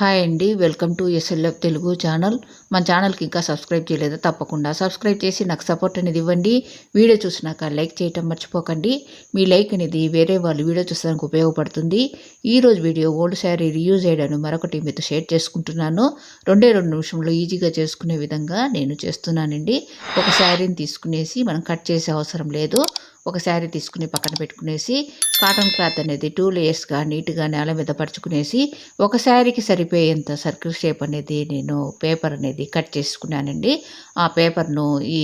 Hi అండి welcome to SLF Telugu channel. మన ఛానల్కి ఇంకా సబ్స్క్రైబ్ చేయలేదా? తప్పకుండా సబ్స్క్రైబ్ చేసి నాకు సపోర్ట్ అనేది ఇవ్వండి. వీడియో చూసినాక లైక్ చేయటం మర్చిపోకండి. మీ లైక్ అనేది వేరే వాళ్ళు వీడియో చూసడానికి ఉపయోగపడుతుంది. ఈరోజు వీడియో ఓల్డ్ శారీ రీయూజ్ చేయడాను మరొకటి మీతో షేర్ చేసుకుంటున్నాను. రెండే రెండు నిమిషంలో ఈజీగా చేసుకునే విధంగా నేను చేస్తున్నానండి. ఒక శారీని తీసుకునేసి మనం కట్ చేసే అవసరం లేదు. ఒక శారీ తీసుకుని పక్కన పెట్టుకునేసి కాటన్ క్లాత్ అనేది టూ లేయర్స్గా నీట్గా నేల మీద పరుచుకునేసి ఒక శారీకి సరిపోయేంత సర్కిల్ షేప్ అనేది నేను పేపర్ అనేది కట్ చేసుకున్నానండి. ఆ పేపర్ను ఈ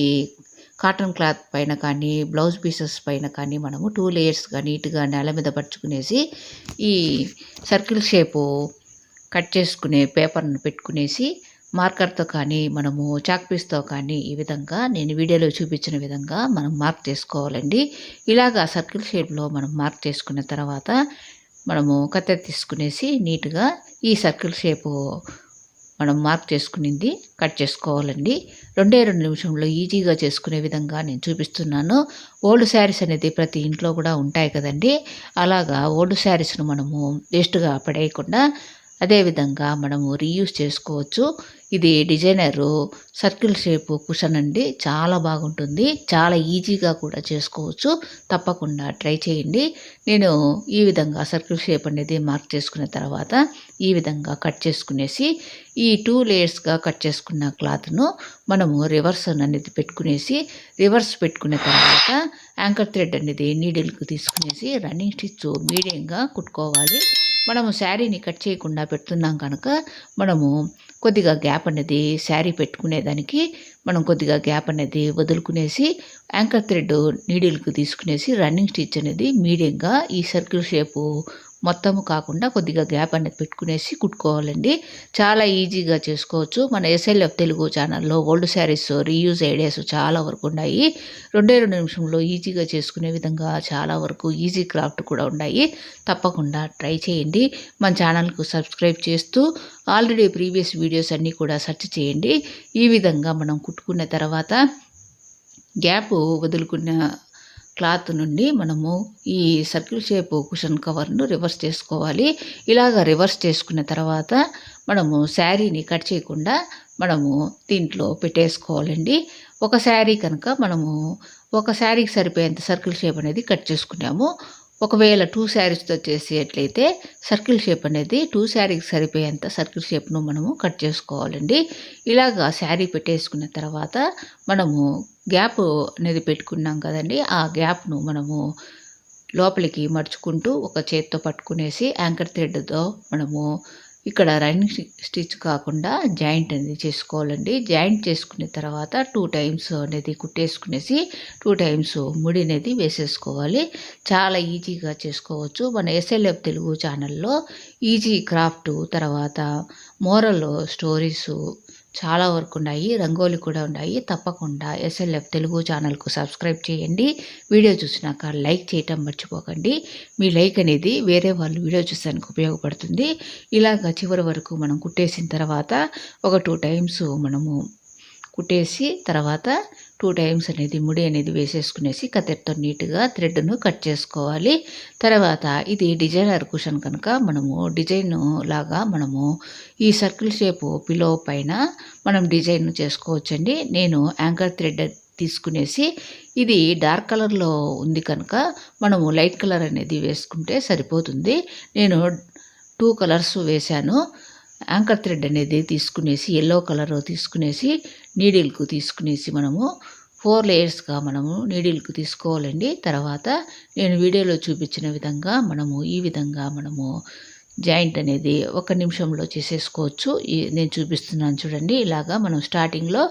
కాటన్ క్లాత్ పైన కానీ బ్లౌజ్ పీసెస్ పైన కానీ మనము టూ లేయర్స్గా నీట్గా నేల మీద పరుచుకునేసి ఈ సర్కిల్ షేపు కట్ చేసుకునే పేపర్ను పెట్టుకునేసి మార్కర్తో కానీ మనము చాక్ పీస్తో కానీ ఈ విధంగా నేను వీడియోలో చూపించిన విధంగా మనం మార్క్ చేసుకోవాలండి. ఇలాగా సర్కిల్ షేప్లో మనం మార్క్ చేసుకున్న తర్వాత మనము కత్తెర తీసుకునేసి నీట్గా ఈ సర్కిల్ షేపు మనం మార్క్ చేసుకునింది కట్ చేసుకోవాలండి. రెండే రెండు నిమిషంలో ఈజీగా చేసుకునే విధంగా నేను చూపిస్తున్నాను. ఓల్డ్ శారీస్ అనేది ప్రతి ఇంట్లో కూడా ఉంటాయి కదండి. అలాగా ఓల్డ్ శారీస్ను మనము వేస్ట్గా పడేయకుండా అదేవిధంగా మనము రీయూస్ చేసుకోవచ్చు. ఇది డిజైనరు సర్కిల్ షేప్ కుషన్ అండి. చాలా బాగుంటుంది. చాలా ఈజీగా కూడా చేసుకోవచ్చు. తప్పకుండా ట్రై చేయండి. నేను ఈ విధంగా సర్కిల్ షేప్ అనేది మార్క్ చేసుకున్న తర్వాత ఈ విధంగా కట్ చేసుకునేసి ఈ టూ లేయర్స్గా కట్ చేసుకున్న క్లాత్ను మనము రివర్స్ అనేది పెట్టుకునేసి రివర్స్ పెట్టుకున్న తర్వాత యాంకర్ థ్రెడ్ అనేది నీడిల్కి తీసుకునేసి రన్నింగ్ స్టిచ్ మీడియంగా కుట్టుకోవాలి. మనము శారీని కట్ చేయకుండా పెడుతున్నాం కనుక మనము కొద్దిగా గ్యాప్ అనేది శారీ పెట్టుకునేదానికి మనం కొద్దిగా గ్యాప్ అనేది వదులుకునేసి యాంకర్ థ్రెడ్ నీడిల్కి తీసుకునేసి రన్నింగ్ స్టిచ్ అనేది మీడియంగా ఈ సర్కిల్ షేపు మొత్తము కాకుండా కొద్దిగా గ్యాప్ అనేది పెట్టుకునేసి కుట్టుకోవాలండి. చాలా ఈజీగా చేసుకోవచ్చు. మన ఎస్ఎల్ఎఫ్ తెలుగు ఛానల్లో ఓల్డ్ శారీస్ రీయూజ్ ఐడియాస్ చాలా వరకు ఉన్నాయి. రెండే రెండు నిమిషంలో ఈజీగా చేసుకునే విధంగా చాలా వరకు ఈజీ క్రాఫ్ట్ కూడా ఉన్నాయి. తప్పకుండా ట్రై చేయండి. మన ఛానల్కు సబ్స్క్రైబ్ చేస్తూ ఆల్రెడీ ప్రీవియస్ వీడియోస్ అన్నీ కూడా సెర్చ్ చేయండి. ఈ విధంగా మనం కుట్టుకున్న తర్వాత గ్యాప్ వదులుకున్న క్లాత్ నుండి మనము ఈ సర్కిల్ షేప్ కుషన్ కవర్ను రివర్స్ చేసుకోవాలి. ఇలాగ రివర్స్ చేసుకున్న తర్వాత మనము శారీని కట్ చేయకుండా మనము దీంట్లో పెట్టేసుకోవాలండి. ఒక శారీ కనుక మనము ఒక శారీకి సరిపోయేంత సర్కిల్ షేప్ అనేది కట్ చేసుకున్నాము. ఒకవేళ టూ శారీస్తో చేసేట్లయితే సర్కిల్ షేప్ అనేది టూ శారీకి సరిపోయేంత సర్కిల్ షేప్ను మనము కట్ చేసుకోవాలండి. ఇలాగా శారీ పెట్టేసుకున్న తర్వాత మనము గ్యాప్ అనేది పెట్టుకున్నాం కదండి. ఆ గ్యాప్ను మనము లోపలికి మడుచుకుంటూ ఒక చేత్తో పట్టుకునేసి యాంకర్ థ్రెడ్తో మనము ఇక్కడ రన్నింగ్ స్టిచ్ కాకుండా జాయింట్ అనేది చేసుకోవాలండి. జాయింట్ చేసుకున్న తర్వాత టూ టైమ్స్ అనేది కుట్టేసుకునేసి టూ టైమ్స్ ముడి అనేది వేసేసుకోవాలి. చాలా ఈజీగా చేసుకోవచ్చు. మన ఎస్ఎల్ఎఫ్ తెలుగు ఛానల్లో ఈజీ క్రాఫ్ట్ తర్వాత మోరల్ స్టోరీసు చాలా వరకు ఉన్నాయి రంగోలి కూడా ఉన్నాయి తప్పకుండా ఎస్ఎల్ఎఫ్ తెలుగు ఛానల్కు సబ్స్క్రైబ్ చేయండి. వీడియో చూసినాక లైక్ చేయటం మర్చిపోకండి. మీ లైక్ అనేది వేరే వాళ్ళు వీడియో చూసానికి ఉపయోగపడుతుంది. ఇలాగ చివరి వరకు మనం కుట్టేసిన తర్వాత ఒక టూ టైమ్స్ మనము కుట్టేసి తర్వాత టూ టైమ్స్ అనేది ముడి అనేది వేసేసుకునేసి కత్తెరతో నీట్గా థ్రెడ్ను కట్ చేసుకోవాలి. తర్వాత ఇది డిజైనర్ కుషన్ కనుక మనము డిజైన్ లాగా మనము ఈ సర్కిల్ షేపు పిలో పైన మనం డిజైన్ చేసుకోవచ్చండి. నేను యాంకర్ థ్రెడ్ తీసుకునేసి ఇది డార్క్ కలర్లో ఉంది కనుక మనము లైట్ కలర్ అనేది వేసుకుంటే సరిపోతుంది. నేను టూ కలర్స్ వేశాను. యాంకర్ థ్రెడ్ అనేది తీసుకునేసి ఎల్లో కలర్ తీసుకునేసి నీడిల్కు తీసుకునేసి మనము ఫోర్ లేయర్స్గా మనము నీడిల్కు తీసుకోవాలండి. తర్వాత నేను వీడియోలో చూపించిన విధంగా మనము ఈ విధంగా మనము జాయింట్ అనేది ఒక నిమిషంలో చేసేసుకోవచ్చు. నేను చూపిస్తున్నాను చూడండి. ఇలాగా మనం స్టార్టింగ్లో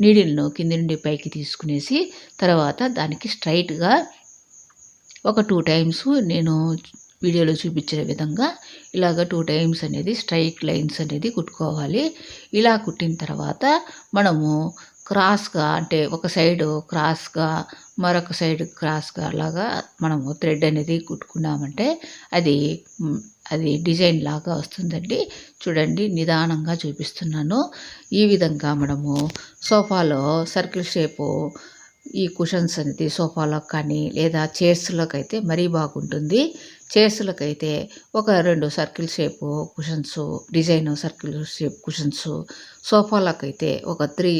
నీడిల్ను కింది నుండి పైకి తీసుకునేసి తర్వాత దానికి స్ట్రైట్గా ఒక టూ టైమ్స్ నేను వీడియోలో చూపించిన విధంగా ఇలాగ టూ టైమ్స్ అనేది స్ట్రైట్ లైన్స్ అనేది కుట్టుకోవాలి. ఇలా కుట్టిన తర్వాత మనము క్రాస్గా అంటే ఒక సైడు క్రాస్గా మరొక సైడ్ క్రాస్గా అలాగా మనము థ్రెడ్ అనేది కుట్టుకున్నామంటే అది అది డిజైన్ లాగా వస్తుందండి. చూడండి నిదానంగా చూపిస్తున్నాను. ఈ విధంగా మనము సోఫాలో సర్కిల్ షేపు ఈ కుషన్స్ అనేది సోఫాలో కానీ లేదా చైర్స్లోకి అయితే మరీ బాగుంటుంది. చేర్స్లకైతే ఒక రెండు circle shape cushions design circle shape cushions సోఫాలకైతే ఒక త్రీ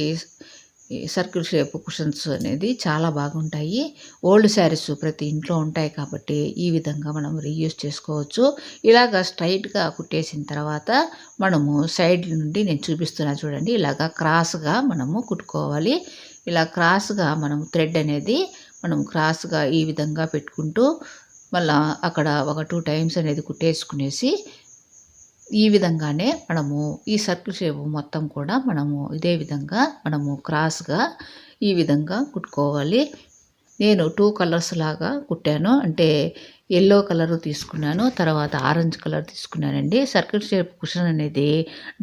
సర్కిల్ షేప్ కుషన్స్ అనేది చాలా బాగుంటాయి. ఓల్డ్ శారీస్ ప్రతి ఇంట్లో ఉంటాయి కాబట్టి ఈ విధంగా మనం రీయూజ్ చేసుకోవచ్చు. ఇలాగ స్ట్రైట్గా కుట్టేసిన తర్వాత మనము సైడ్ నుండి నేను చూపిస్తున్నా చూడండి ఇలాగ క్రాస్గా మనము కుట్టుకోవాలి. ఇలా క్రాస్గా మనం థ్రెడ్ అనేది మనం క్రాస్గా ఈ విధంగా పెట్టుకుంటూ మళ్ళా అక్కడ ఒక టూ టైమ్స్ అనేది కుట్టేసుకునేసి ఈ విధంగానే మనము ఈ సర్కిల్ షేప్ మొత్తం కూడా మనము ఇదే విధంగా మనము క్రాస్గా ఈ విధంగా కుట్టుకోవాలి. నేను టూ కలర్స్ లాగా కుట్టాను. అంటే ఎల్లో కలర్ తీసుకున్నాను తర్వాత ఆరెంజ్ కలర్ తీసుకున్నానండి. సర్కిల్ షేప్ కుషన్ అనేది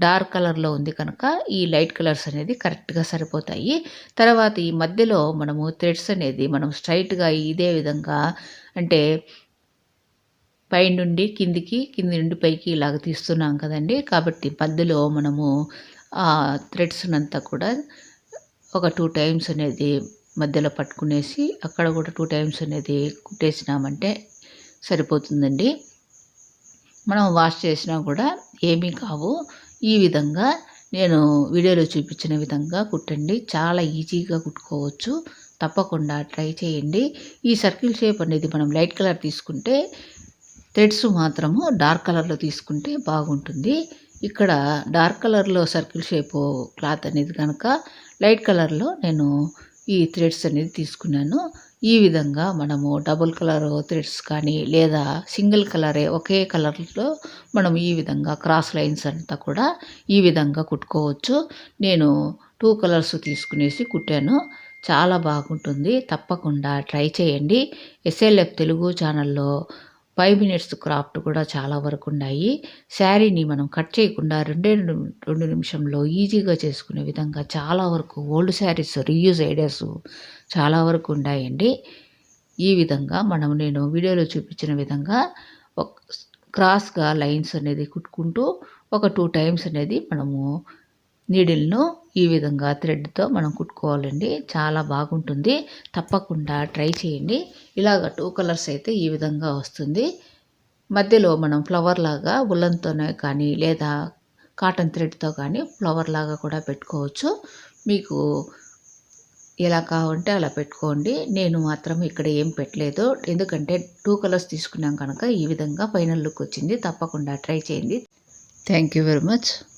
డార్క్ కలర్లో ఉంది కనుక ఈ లైట్ కలర్స్ అనేది కరెక్ట్గా సరిపోతాయి. తర్వాత ఈ మధ్యలో మనము థ్రెడ్స్ అనేది మనం స్ట్రైట్గా ఇదే విధంగా అంటే పై నుండి కిందికి కింది నుండి పైకి ఇలాగ తీస్తున్నాం కదండి. కాబట్టి మధ్యలో మనము ఆ థ్రెడ్స్ అంతా కూడా ఒక టూ టైమ్స్ అనేది మధ్యలో పట్టుకునేసి అక్కడ కూడా టూ టైమ్స్ అనేది కుట్టేసినామంటే సరిపోతుందండి. మనం వాష్ చేసినా కూడా ఏమీ కావు. ఈ విధంగా నేను వీడియోలో చూపించిన విధంగా కుట్టండి. చాలా ఈజీగా కుట్టుకోవచ్చు. తప్పకుండా ట్రై చేయండి. ఈ సర్కిల్ షేప్ అనేది మనం లైట్ కలర్ తీసుకుంటే థ్రెడ్స్ మాత్రము డార్క్ కలర్లో తీసుకుంటే బాగుంటుంది. ఇక్కడ డార్క్ కలర్లో సర్కిల్ షేప్ క్లాత్ అనేది కనుక లైట్ కలర్లో నేను ఈ థ్రెడ్స్ అనేది తీసుకున్నాను. ఈ విధంగా మనము డబుల్ కలర్ థ్రెడ్స్ కానీ లేదా సింగిల్ కలరే ఒకే కలర్లో మనం ఈ విధంగా క్రాస్ లైన్స్ అంతా కూడా ఈ విధంగా కుట్టుకోవచ్చు. నేను టూ కలర్స్ తీసుకునేసి కుట్టాను. చాలా బాగుంటుంది. తప్పకుండా ట్రై చేయండి. ఎస్ఎల్ఎఫ్ తెలుగు ఛానల్లో ఫైవ్ మినిట్స్ క్రాఫ్ట్ కూడా చాలా వరకు ఉన్నాయి. శారీని మనం కట్ చేయకుండా రెండే రెండు రెండు నిమిషంలో ఈజీగా చేసుకునే విధంగా చాలా వరకు ఓల్డ్ శారీస్ రీయూజ్ ఐడియాస్ చాలా వరకు ఉన్నాయండి. ఈ విధంగా మనం నేను వీడియోలో చూపించిన విధంగా ఒక క్రాస్గా లైన్స్ అనేది కుట్టుకుంటూ ఒక టూ టైమ్స్ అనేది మనము నీడిల్ను ఈ విధంగా థ్రెడ్తో మనం కుట్టుకోవాలండి. చాలా బాగుంటుంది. తప్పకుండా ట్రై చేయండి. ఇలాగ టూ కలర్స్ అయితే ఈ విధంగా వస్తుంది. మధ్యలో మనం ఫ్లవర్ లాగా ఉల్లన్తోనే కానీ లేదా కాటన్ థ్రెడ్తో కానీ ఫ్లవర్ లాగా కూడా పెట్టుకోవచ్చు. మీకు ఎలా కావాలంటే అలా పెట్టుకోండి. నేను మాత్రం ఇక్కడ ఏం పెట్టలేదు. ఎందుకంటే టూ కలర్స్ తీసుకున్నాం కనుక ఈ విధంగా ఫైనల్ లుక్ వచ్చింది. తప్పకుండా ట్రై చేయండి. Thank you very much.